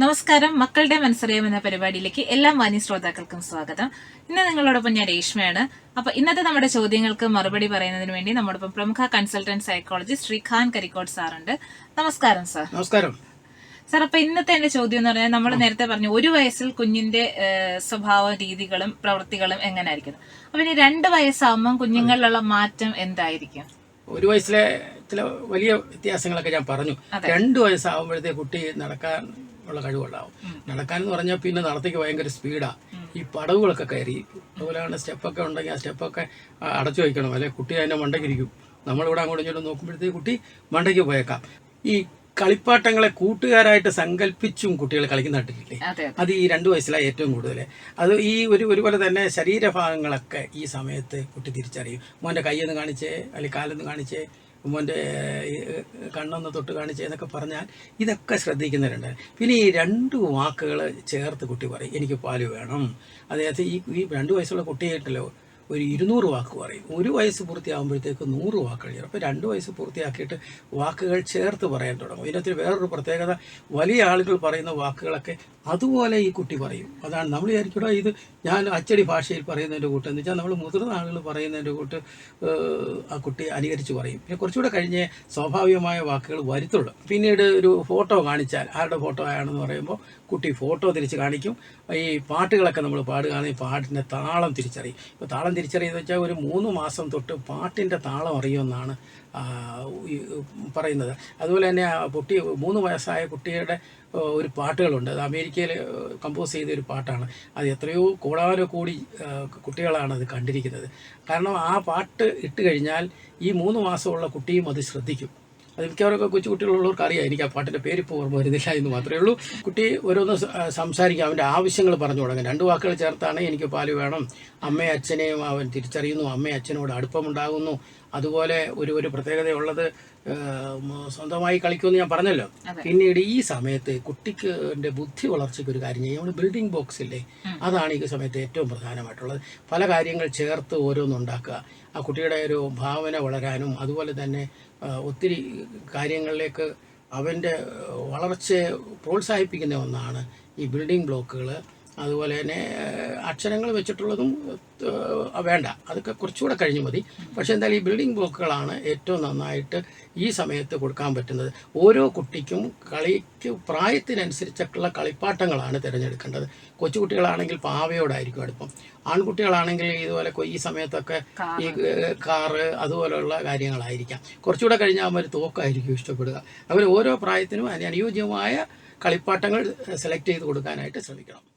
നമസ്കാരം. മക്കളുടെ മനസ്സറിയാം എന്ന പരിപാടിയിലേക്ക് എല്ലാ മാന്യ ശ്രോതാക്കൾക്കും സ്വാഗതം. ഇന്ന് നിങ്ങളോടൊപ്പം ഞാൻ രേഷ്മയാണ്. അപ്പൊ ഇന്നത്തെ നമ്മുടെ ചോദ്യങ്ങൾക്ക് മറുപടി പറയുന്നതിന് വേണ്ടി നമ്മോടൊപ്പം പ്രമുഖ കൺസൾട്ടന്റ് സൈക്കോളജിസ്റ്റ് ശ്രീഖാൻ കരിക്കോട് സാറുണ്ട് നമസ്കാരം സാർ നമസ്കാരം. സാർ അപ്പൊ ഇന്നത്തെ എന്റെ ചോദ്യം എന്ന് പറഞ്ഞാൽ നമ്മൾ നേരത്തെ പറഞ്ഞു ഒരു വയസ്സിൽ കുഞ്ഞിന്റെ സ്വഭാവ രീതികളും പ്രവൃത്തികളും എങ്ങനെ ആയിരിക്കും അപ്പൊ ഇനി രണ്ട് വയസ്സാകുമ്പോൾ കുഞ്ഞുങ്ങളിലുള്ള മാറ്റം എന്തായിരിക്കും? ഒരു വയസ്സിലെ ചില വലിയ വ്യത്യാസങ്ങളൊക്കെ ഞാൻ പറഞ്ഞു. രണ്ട് വയസ്സാകുമ്പോഴത്തെ കുട്ടി നടക്കാൻ ഉള്ള കഴിവുണ്ടാവും. നടക്കാൻ എന്ന് പറഞ്ഞാൽ പിന്നെ നടത്തേക്ക് ഭയങ്കര സ്പീഡാണ് ഈ പടവുകളൊക്കെ കയറി അതുപോലെയാണ് സ്റ്റെപ്പൊക്കെ ഉണ്ടെങ്കിൽ ആ സ്റ്റെപ്പൊക്കെ അടച്ചു വയ്ക്കണം. അല്ലെ കുട്ടി അതിന്റെ മണ്ടയ്ക്കിരിക്കും നമ്മളിവിടെ അങ്ങോട്ടും ഇങ്ങോട്ടും നോക്കുമ്പോഴത്തേക്ക് കുട്ടി മണ്ടയ്ക്ക് പോയേക്കാം. ഈ കളിപ്പാട്ടങ്ങളെ കൂട്ടുകാരായിട്ട് സങ്കല്പിച്ചും കുട്ടികൾ കളിക്കുന്ന കണ്ടിട്ടില്ലേ? അത് ഈ രണ്ടു വയസ്സിലാണ് ഏറ്റവും കൂടുതൽ അത് ഈ ഒരു ഒരുപോലെ തന്നെ ശരീരഭാഗങ്ങളൊക്കെ ഈ സമയത്ത് കുട്ടി തിരിച്ചറിയും. മോന്റെ കൈയൊന്ന് കാണിച്ചേ അല്ലെങ്കിൽ കാലൊന്ന് കാണിച്ചേ മോന്റെ കണ്ണൊന്ന് തൊട്ട് കാണിച്ച് എന്നൊക്കെ പറഞ്ഞാൽ ഇതൊക്കെ ശ്രദ്ധിക്കുന്നവരുണ്ട്. പിന്നെ ഈ രണ്ട് വാക്കുകൾ ചേർത്ത് കുട്ടി പറയും എനിക്ക് പാൽ വേണം. അതായത് ഈ ഈ രണ്ട് വയസ്സുള്ള കുട്ടിയായിട്ടല്ലോ ഒരു ഇരുന്നൂറ് വാക്ക് പറയും. ഒരു വയസ്സ് പൂർത്തിയാകുമ്പോഴത്തേക്ക് നൂറ് വാക്ക് ചേരും അപ്പോൾ രണ്ട് വയസ്സ് പൂർത്തിയാക്കിയിട്ട് വാക്കുകൾ ചേർത്ത് പറയാൻ തുടങ്ങും. ഇതിനകത്ത് വേറൊരു പ്രത്യേകത വലിയ ആളുകൾ പറയുന്ന വാക്കുകളൊക്കെ അതുപോലെ ഈ കുട്ടി പറയും. അതാണ് നമ്മൾ വിചാരിക്കൂടാ ഇത് ഞാൻ അച്ചടി ഭാഷയിൽ പറയുന്നതിന്റെ കൂട്ട് എന്ന് വെച്ചാൽ നമ്മൾ മുതിർന്ന ആളുകൾ പറയുന്നതിന്റെ കൂട്ട് ആ കുട്ടി അനുകരിച്ച് പറയും. പിന്നെ കുറച്ചുകൂടെ കഴിഞ്ഞ് സ്വാഭാവികമായ വാക്കുകൾ വരുത്തുള്ളൂ. പിന്നീട് ഒരു ഫോട്ടോ കാണിച്ചാൽ ആരുടെ ഫോട്ടോ ആണെന്ന് പറയുമ്പോൾ കുട്ടി ഫോട്ടോ തിരിച്ച് കാണിക്കും. ഈ പാട്ടുകളൊക്കെ നമ്മൾ പാടുകയാണെങ്കിൽ പാട്ടിന്റെ താളം തിരിച്ചറിയും. ഇപ്പോൾ താളം തിരിച്ചറിയുന്നത് വെച്ചാൽ ഒരു മൂന്ന് മാസം തൊട്ട് പാട്ടിന്റെ താളം അറിയുമെന്നാണ് പറയുന്നത്. അതുപോലെ തന്നെ കുട്ടി മൂന്ന് വയസ്സായ കുട്ടിയുടെ ഒരു പാട്ടുകളുണ്ട്. അത് അമേരിക്കയിൽ കമ്പോസ് ചെയ്ത ഒരു പാട്ടാണ്. അത് എത്രയോ കോടാനോ കോടി കുട്ടികളാണ് അത് കണ്ടിരിക്കുന്നത്. കാരണം ആ പാട്ട് ഇട്ട് കഴിഞ്ഞാൽ ഈ മൂന്ന് മാസമുള്ള കുട്ടിയും അത് ശ്രദ്ധിക്കും. മിക്കവാറൊക്കെ കൊച്ചു കുട്ടികളുള്ളവർക്ക് അറിയാം എനിക്ക് ആ പാട്ടിന്റെ പേര് ഇപ്പോൾ ഓർമ്മ വരുന്നില്ല എന്ന് മാത്രമേ ഉള്ളൂ. കുട്ടി ഓരോന്ന് സംസാരിക്കാം. അവന്റെ ആവശ്യങ്ങൾ പറഞ്ഞു തുടങ്ങും. രണ്ട് വാക്കുകൾ ചേർത്താണ് എനിക്ക് പാൽ വേണം. അമ്മയും അച്ഛനെയും അവൻ തിരിച്ചറിയുന്നു. അമ്മയും അച്ഛനോട് അടുപ്പമുണ്ടാകുന്നു. അതുപോലെ ഒരു ഒരു പ്രത്യേകതയുള്ളത് സ്വന്തമായി കളിക്കുമെന്ന് ഞാൻ പറഞ്ഞല്ലോ. പിന്നീട് ഈ സമയത്ത് കുട്ടിക്ക് ബുദ്ധി വളർച്ചയ്ക്ക് ഒരു കാര്യം ചെയ്യും നമ്മൾ ബിൽഡിംഗ് ബോക്സ് ഇല്ലേ? അതാണ് ഈ സമയത്ത് ഏറ്റവും പ്രധാനമായിട്ടുള്ളത്. പല കാര്യങ്ങൾ ചേർത്ത് ഓരോന്നുണ്ടാക്കുക ആ കുട്ടിയുടെ ഒരു ഭാവന വളരാനും അതുപോലെ തന്നെ ഒത്തിരി കാര്യങ്ങളിലേക്ക് അവന്റെ വളർച്ചയെ പ്രോത്സാഹിപ്പിക്കുന്ന ഒന്നാണ് ഈ ബിൽഡിംഗ് ബ്ലോക്കുകൾ അതുപോലെ തന്നെ അക്ഷരങ്ങൾ വെച്ചിട്ടുള്ളതും വേണ്ട. അതൊക്കെ കുറച്ചുകൂടെ കഴിഞ്ഞ് മതി. പക്ഷേ എന്തായാലും ഈ ബിൽഡിംഗ് ബ്ലോക്കുകളാണ് ഏറ്റവും നന്നായിട്ട് ഈ സമയത്ത് കൊടുക്കാൻ പറ്റുന്നത്. ഓരോ കുട്ടിക്കും കളിക്ക് പ്രായത്തിനനുസരിച്ചുള്ള കളിപ്പാട്ടങ്ങളാണ് തിരഞ്ഞെടുക്കേണ്ടത്. കൊച്ചുകുട്ടികളാണെങ്കിൽ പാവയോടായിരിക്കും അടുപ്പം. ആൺകുട്ടികളാണെങ്കിൽ ഇതുപോലെ ഈ സമയത്തൊക്കെ ഈ കാറ് അതുപോലെയുള്ള കാര്യങ്ങളായിരിക്കാം. കുറച്ചുകൂടെ കഴിഞ്ഞാൽ അവർ തോക്കായിരിക്കും ഇഷ്ടപ്പെടുക. അവർ ഓരോ പ്രായത്തിനും അതിന് അനുയോജ്യമായ കളിപ്പാട്ടങ്ങൾ സെലക്ട് ചെയ്ത് കൊടുക്കാനായിട്ട് ശ്രമിക്കണം.